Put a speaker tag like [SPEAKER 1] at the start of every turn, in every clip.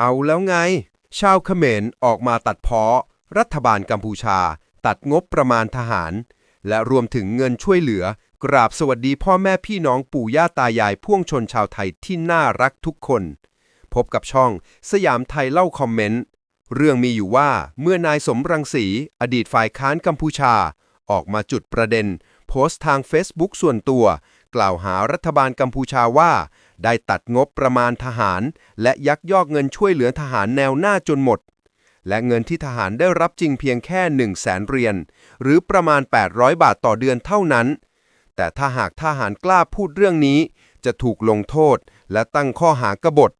[SPEAKER 1] เอาแล้วไง ชาวเขมรออกมาตัดเพ้อรัฐบาลกัมพูชา ตัดงบประมาณทหาร และรวมถึงเงินช่วยเหลือ กราบสวัสดีพ่อแม่พี่น้องปู่ย่าตายายพ่วงชนชาวไทยที่น่ารักทุกคน พบกับช่องสยามไทยเล่าคอมเมนต์ เรื่องมีอยู่ว่าเมื่อนายสมรังสี อดีตฝ่ายค้านกัมพูชา ออกมาจุดประเด็น โพสต์ทาง Facebook ส่วนตัว กล่าวหารัฐบาลกัมพูชาว่า ได้ตัดงบประมาณทหาร และยักยอกเงินช่วยเหลือทหารแนวหน้าจนหมด และเงินที่ทหารได้รับจริงเพียงแค่ 1 0 0 0 0แสนเหรียญหรือประมาณ 800 บาทต่อเดือนเท่านั้น แต่ถ้าหากทหารกล้าพูดเรื่องนี้ จะถูกลงโทษและตั้งข้อหากบฏ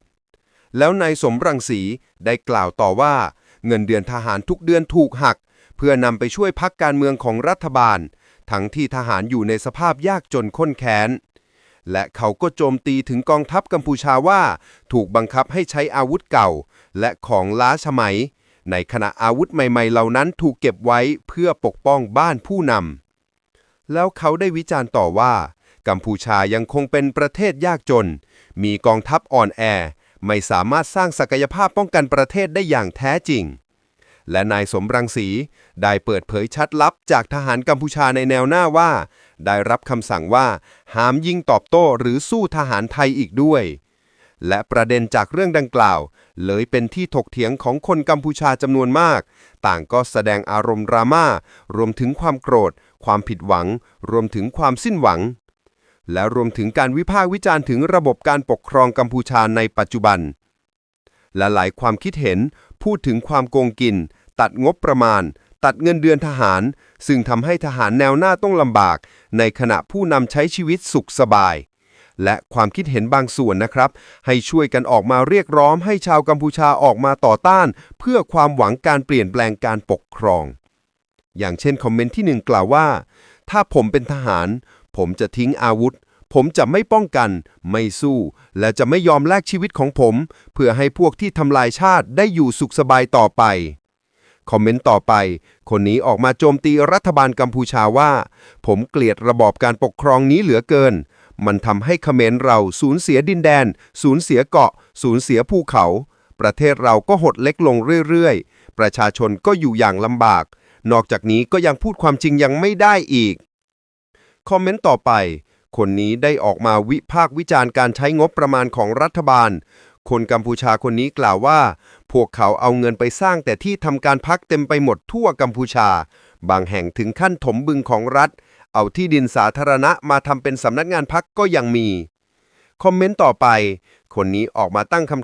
[SPEAKER 1] แล้วนายสมรังสีได้กล่าวต่อว่า เงินเดือนทหารทุกเดือนถูกหัก เพื่อนำไปช่วยพักการเมืองของรัฐบาล ทั้งที่ทหารอยู่ในสภาพยากจนข้นแค้น และเขาก็โจมตีถึงกองทัพกัมพูชาว่า ถูกบังคับให้ใช้อาวุธเก่า และของล้าสมัย ในขณะอาวุธใหม่ ๆ เหล่านั้นถูกเก็บไว้เพื่อปกป้องบ้านผู้นำแล้วเขาได้วิจารณ์ต่อว่า กัมพูชายังคงเป็นประเทศยากจน มีกองทัพอ่อนแอ ไม่สามารถสร้างศักยภาพป้องกันประเทศได้อย่างแท้จริง และนายสมรังสี ได้เปิดเผยชัดลับจากทหารกัมพูชาในแนวหน้าว่า ได้รับคำสั่งว่าห้ามยิงตอบโต้หรือสู้ทหารไทยอีกด้วย และประเด็นจากเรื่องดังกล่าว เลยเป็นที่ถกเถียงของคนกัมพูชาจำนวนมาก ต่างก็แสดงอารมณ์ดราม่ารวมถึงความโกรธ ความผิดหวัง รวมถึงความสิ้นหวัง และรวมถึงการวิพากษ์วิจารณ์ถึงระบบการปกครองกัมพูชาในปัจจุบันและหลายความคิดเห็นพูดถึงความโกงกิน ตัดงบประมาณ ตัดเงินเดือนทหาร ซึ่งทำให้ทหารแนวหน้าต้องลำบาก ในขณะผู้นำใช้ชีวิตสุขสบาย และความคิดเห็นบางส่วนนะครับ ให้ช่วยกันออกมาเรียกร้องให้ชาวกัมพูชาออกมาต่อต้าน เพื่อความหวังการเปลี่ยนแปลงการปกครอง อย่างเช่นคอมเมนต์ที่หนึ่งกล่าวว่า ถ้าผมเป็นทหาร ผมจะทิ้งอาวุธผมจะไม่ป้องกัน ไม่สู้ และจะไม่ยอมแลกชีวิตของผม เพื่อให้พวกที่ทำลายชาติได้อยู่สุขสบายต่อไป คอมเมนต์ต่อไป คนนี้ออกมาโจมตีรัฐบาลกัมพูชาว่า ผมเกลียดระบอบการปกครองนี้เหลือเกิน มันทำให้เขมรเราสูญเสียดินแดน สูญเสียเกาะ สูญเสียภูเขา ประเทศเราก็หดเล็กลงเรื่อยๆ ประชาชนก็อยู่อย่างลำบาก นอกจากนี้ก็ยังพูดความจริงยังไม่ได้อีก คอมเมนต์ต่อไป คนนี้ได้ออกมาวิพากษ์วิจารณ์การใช้งบประมาณของรัฐบาล คนกัมพูชาคนนี้กล่าวว่า พวกเขาเอาเงินไปสร้างแต่ที่ทำการพักเต็มไปหมดทั่วกัมพูชา บางแห่งถึงขั้นถมบึงของรัฐ เอาที่ดินสาธารณะมาทำเป็นสำนักงานพักก็ยังมี คอมเมนต์ต่อไป คนนี้ออกมาตั้งคำ